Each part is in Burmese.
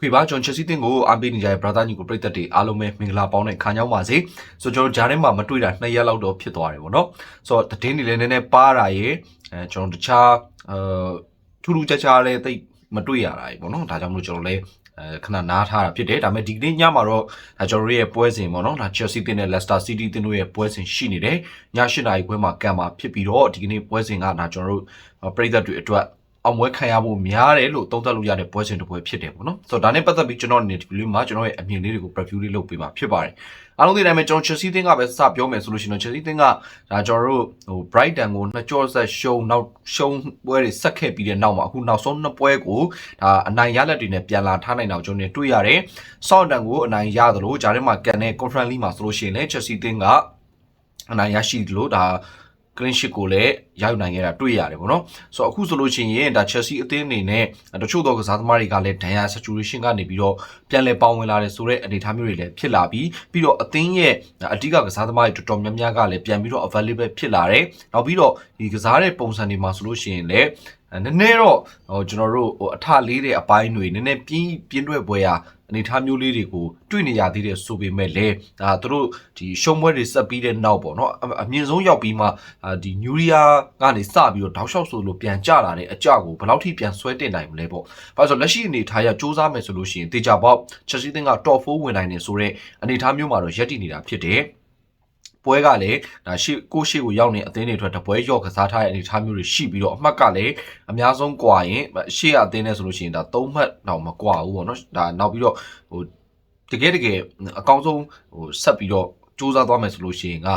ခွေပါကျွန်ချက်စီတင်ကိုအားပေးနေကြတဲ့ brother ညီကိုပြည်သက်တွေအားလုံးပဲမင်္ဂလာပေါင်းနဲ့ခံကြောင်းပါစေဆိုတော့ကျွန်တော်ဂျားထဲမှာမတွေ့တာ2ရက်လောက်တော့ဖြစ်သွားတယ်ပေါ့နော်ဆိုတော့သတင်းတွေလည်းနည်းနည်းပါတာရေအဲကျွန်တော်တခြားအဲထူးထူးခြားခြားလည်းသိမတွေ့ရတာရေပေါ့နော်ဒါကြောင့်မလို့ကျွန်တော်လည်းအဲခဏနားထားတာဖြစ်တယ်ဒါပေမဲ့ဒီကနေ့ညမှာတော့ဒါကျွန်တော်တို့ရဲ့ပွဲစဉ်ပေါ့နော်ဒါ Chelsea တင်နဲ့ Leicester City တင်တို့ရဲ့ပွဲစဉ်ရှိနေတယ်ည8နာရီခွဲမှာကံမှာဖြစ်ပြီးတော့ဒီကနေ့ပွဲစဉ်ကဒါကျွန်တော်တို့ပြည်သက်တွေအတွက် အောင်ပွဲခံရဖို့များတယ်လို့သုံးသပ်လို့ရတဲ့ပွဲစဉ်တစ်ပွဲဖြစ်တယ်ပေါ့နော်ဆိုတော့ဒါနဲ့ပတ်သက်ပြီးကျွန်တော်အနေနဲ့ဒီဗီဒီယိုမှာကျွန်တော်ရဲ့အမြင်လေးတွေကို preview လေးလုပ်ပေးမှာဖြစ်ပါတယ်အားလုံးသိတဲ့အတိုင်းပဲကျွန်တော် Chelsea တင်းကပဲစပြောမယ်ဆိုလို့ရှိရင်တော့ Chelsea တင်းကဒါကျွန်တော်တို့ဟို Brighton ကိုနှစ်ကြော့ဆက်ရှုံနောက်ရှုံပွဲတွေဆက်ခဲ့ပြီးတဲ့နောက်မှာအခုနောက်ဆုံးနှစ်ပွဲကိုဒါအနိုင်ရလက်တွေနဲ့ပြန်လာထားနိုင်အောင်ကျွန်တော်တွေ့ရတယ်။ Southampton ကိုအနိုင်ရသလိုဂျာထဲမှာကန်တဲ့ Conference League မှာဆိုလို့ရှိရင်လည်း Chelsea တင်းကအနိုင်ရရှိသလိုဒါ clean sheet ကိုလည်းရောက်နိုင်ခဲ့တာတွေ့ရတယ်ပေါ့နော်ဆိုတော့အခုဆိုလို့ရှိရင်ဒါ Chelsea အသင်းအနေနဲ့တချို့သောကစားသမားတွေကလည်း Daya saturation ကနေပြီးတော့ပြန်လည်ပေါင်းဝင်လာတယ်ဆိုတဲ့အနေအထားမျိုးတွေလည်းဖြစ်လာပြီးပြီးတော့အသင်းရဲ့အဓိကကစားသမားတွေတော်တော်များများကလည်းပြန်ပြီးတော့ available ဖြစ်လာတယ်နောက်ပြီးတော့ဒီကစားတဲ့ပုံစံတွေမှာဆိုလို့ရှိရင်လည်း နည်းနည်းတော့ဟိုကျွန်တော်တို့ဟိုအထလေးတဲ့အပိုင်းတွေနည်းနည်းပြင်းပြင်းတွဲပွဲရအနေထားမျိုးလေးတွေကိုတွေ့နေရသေးတယ်ဆိုပေမဲ့လည်းဒါသူတို့ဒီရှုံးပွဲတွေဆက်ပြီးတဲ့နောက်ပေါ့နော်အမြင့်ဆုံးရောက်ပြီးမှဒီနျူရီယာကနေစပြီးတော့တောက်လျှောက်ဆိုလို့ပြန်ကြလာတဲ့အကြကိုဘယ်လောက်ထိပြန်ဆွဲတင်နိုင်မလဲပေါ့။ဘာလို့ဆိုလက်ရှိအနေထားရစူးစမ်းမယ်ဆိုလို့ရှိရင်တေချာပေါက်ချက်စီးသင်းက top 4ဝင်နိုင်နေဆိုတဲ့အနေထားမျိုးမှာတော့ရက်တည်နေတာဖြစ်တယ်။ ပွဲကလည်းဒါရှေ့ကိုရှေ့ကိုရောက်နေအသင်းတွေအတွက်တပွဲရော့ကစားထားတဲ့အနေအထားမျိုးတွေရှိပြီးတော့အမှတ်ကလည်းအများဆုံးကွာရင်ရှေ့ကအသင်းနဲ့ဆိုလို့ရှိရင်ဒါ၃မှတ်တော့မကွာဘူးပေါ့နော်ဒါနောက်ပြီးတော့ဟိုတကယ်တကယ်အကောင်းဆုံးဟိုဆက်ပြီးတော့စူးစမ်းသွားမယ်ဆိုလို့ရှိရင်က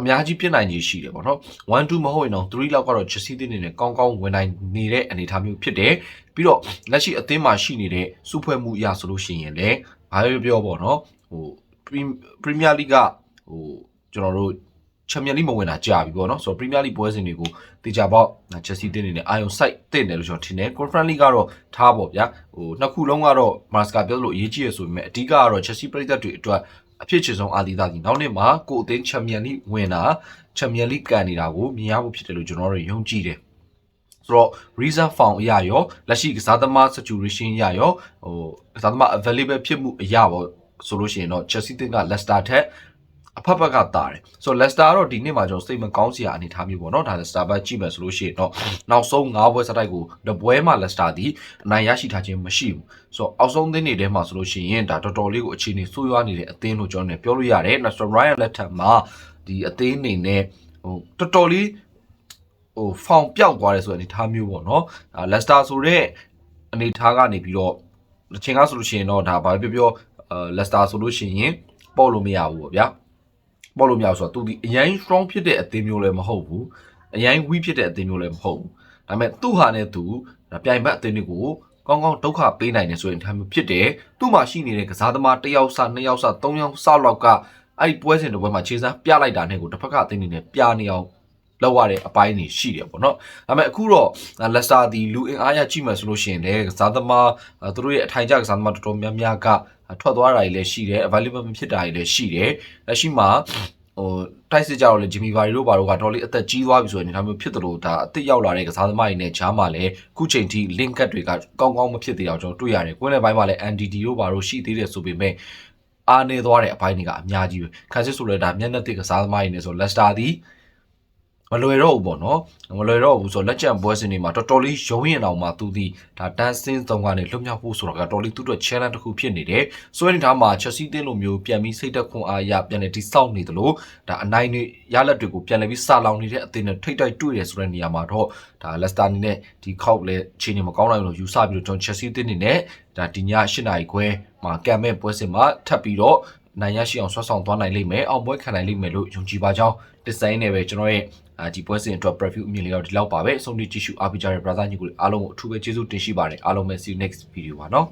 အများကြီးပြစ်နိုင်ကြီးရှိတယ်ပေါ့နော်1 2မဟုတ်ရင်တော့3လောက်ကတော့ Chelsea သင်းနေနဲ့ကောင်းကောင်းဝင်နိုင်နေတဲ့အနေအထားမျိုးဖြစ်တယ်ပြီးတော့လက်ရှိအသင်းမှာရှိနေတဲ့စုဖွဲ့မှုအရာဆိုလို့ရှိရင်လည်းဘာပြောပြောပေါ့နော်ဟို Premier League ကဟို ကျွန်တော်တို့ချန်ပီယံလိမဝင်တာကြာပြီပေါ့နော်ဆိုတော့ပရီးမီးယားလိပွဲစဉ်တွေကိုတေချာပေါက်ချက်စီတင်းနေနဲ့အာယုံစိုက်တင်တယ်လို့ကျွန်တော်ထင်တယ် Conference League ကတော့ထားပေါ့ဗျာဟိုနှစ်ခုလုံးကတော့မာစကာပြောလို့အရေးကြီးရဆိုပေမဲ့အဓိကကတော့ချက်စီပရိသတ်တွေအတွက်အဖြစ်ချေဆုံးအာဒီသားဒီနောက်နေ့မှာကိုအသင်းချန်ပီယံလိဝင်တာချန်ပီယံလိကန်နေတာကိုမြင်ရဖို့ဖြစ်တယ်လို့ကျွန်တော်တို့ယုံကြည်တယ်ဆိုတော့ reason found အရာရောလက်ရှိကစားသမား situation အရာရောဟိုကစားသမား available ဖြစ်မှုအရာပေါ့ဆိုလို့ရှိရင်တော့ Chelsea တင်က Leicester ထက် အဖက်ဖက်ကတာတယ်ဆိုတော့ Leicester ကတော့ဒီနှစ်မှာကျွန်တော်စိတ်မကောင်းစရာအနေထားမျိုးပေါ့နော်ဒါ Leicester ဘက်ကြည့်မယ်ဆိုလို့ရှိရင်တော့နောက်ဆုံး၅ပွဲစတိုက်ကိုတပွဲမှာ Leicester ဒီအနိုင်ရရှိထားခြင်းမရှိဘူးဆိုတော့အောက်ဆုံးသင်းတွေထဲမှာဆိုလို့ရှိရင်ဒါတော်တော်လေးကိုအခြေအနေဆိုးရွားနေတဲ့အသင်းလို့ကျွန်တော်လည်းပြောလို့ရတယ် Nestor Ryan လက်ထက်မှာဒီအသင်းအနေနဲ့ဟိုတော်တော်လေးဟိုဖောင်ပြောက်သွားတယ်ဆိုတဲ့အနေထားမျိုးပေါ့နော်ဒါ Leicester ဆိုတဲ့အနေထားကနေပြီးတော့တစ်ချိန်ကဆိုလို့ရှိရင်တော့ဒါဘာပြောပြောအဲ Leicester ဆိုလို့ရှိရင်ပေါ့လို့မရဘူးပေါ့ဗျာ ပေါ့လို့မရဘူးဆိုတော့သူဒီအရင် strong ဖြစ်တဲ့အသင်းမျိုးလည်းမဟုတ်ဘူးအရင် weak ဖြစ်တဲ့အသင်းမျိုးလည်းမဟုတ်ဘူးဒါပေမဲ့သူ့ဟာနဲ့သူပြိုင်ဘက်အသင်းတွေကိုကောင်းကောင်းဒုက္ခပေးနိုင်တယ်ဆိုရင်ထားမျိုးဖြစ်တယ်သူ့မှာရှိနေတဲ့ကစားသမားတစ်ယောက်စနှစ်ယောက်စသုံးယောက်စလောက်ကအဲ့ဒီပွဲစဉ်တစ်ပွဲမှာခြေစမ်းပြလိုက်တာနဲ့ကိုတစ်ဖက်ကအသင်းတွေနဲ့ပြနေအောင် လောက်ရတဲ့အပိုင်းတွေရှိတယ်ပေါ့နော်ဒါပေမဲ့အခုတော့လက်စတာဒီလူအင်အားရကြည့်မှဆိုလို့ရှိရင်လည်းကစားသမားသူတို့ရဲ့အထိုင်ကျကစားသမားတော်တော်များများကထွက်သွားတာတွေလည်းရှိတယ် available မဖြစ်တာတွေလည်းရှိတယ်လက်ရှိမှာဟိုတိုက်စစ်ကြတော့လေဂျီမီဗာရီတို့ဘာတို့ကတော်လေးအသက်ကြီးသွားပြီဆိုရင်ဒါမျိုးဖြစ်တယ်လို့ဒါအစ်စ်ရောက်လာတဲ့ကစားသမားတွေနဲ့ဂျားမှာလည်းခုချိန်ထိ link up တွေကကောင်းကောင်းမဖြစ်သေးအောင်ကျွန်တော်တွေ့ရတယ်။ကွင်းလယ်ပိုင်းမှာလည်း NDD တို့ဘာတို့ရှိသေးတယ်ဆိုပေမဲ့အားနေသွားတဲ့အပိုင်းတွေကအများကြီးပဲ။ခါစစ်ဆိုလည်းဒါမျက်နှာသစ်ကစားသမားတွေနဲ့ဆိုလက်စတာသည် မလွယ်တော့ဘူးပေါ့နော်မလွယ်တော့ဘူးဆိုတော့လက်ကျန်ပွဲစဉ်တွေမှာတော်တော်လေးရုံးရင်အောင်မှသူဒီဒါတန်းစင်းသုံးကနေလွတ်မြောက်ဖို့ဆိုတာကတော်လေးသူ့အတွက် challenge တစ်ခုဖြစ်နေတယ်ဆိုရင်ဒါမှ Chelsea တင်းလိုမျိုးပြန်ပြီးစိတ်သက်ခွန်အားရပြန်လေတိစောက်နေတယ်လို့ဒါအနိုင်တွေရလက်တွေကိုပြန်လေပြီးစာလောင်နေတဲ့အသင်းနဲ့ထိတ်တိုက်တွေ့ရဆိုတဲ့နေရာမှာတော့ဒါ Leicester အနေနဲ့ဒီခောက်လဲချိန်နေမကောင်းနိုင်လို့ယူဆပြီးတော့ Chelsea တင်းနေနဲ့ဒါဒီည8နာရီခွဲမှာကံမဲ့ပွဲစဉ်မှာထပ်ပြီးတော့နိုင်ရရှိအောင်ဆွတ်ဆောင်သွားနိုင်လိမ့်မယ်အောင်ပွဲခံနိုင်လိမ့်မယ်လို့ယုံကြည်ပါကြောင်းဒီဇိုင်းနဲ့ပဲကျွန်တော်ရဲ့ ဒီပွဲစဉ်အတွက် preview အမြင်လေးတော့ဒီလောက်ပါပဲအဆုံးထိကြည့်ရှုအားပေးကြတဲ့ brother ညီကိုအားလုံးကိုအထူးပဲကျေးဇူးတင်ရှိပါတယ်အားလုံးပဲ see you next video ပါနော်